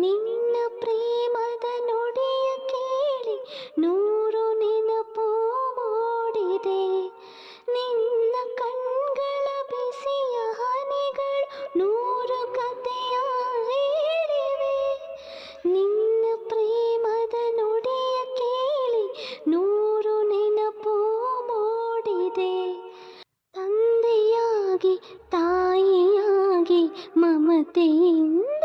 ನಿನ್ನ ಪ್ರೇಮದ ನುಡಿಯ ಕೇಳಿ ನೂರು ನೆನಪು ಓಡಿದೆ ನಿನ್ನ ಕಣ್ಗಳ ಬಿಸಿಯ ಹನಿಗಳು ನೂರು ಕಥೆಯ ಹೇಳಿವೆ. ನಿನ್ನ ಪ್ರೇಮದ ನುಡಿಯ ಕೇಳಿ ನೂರು ನೆನಪು ಓಡಿದೆ ತಂದೆಯಾಗಿ, ತಾಯಿಯಾಗಿ, ಮಮತೆಯಿಂದ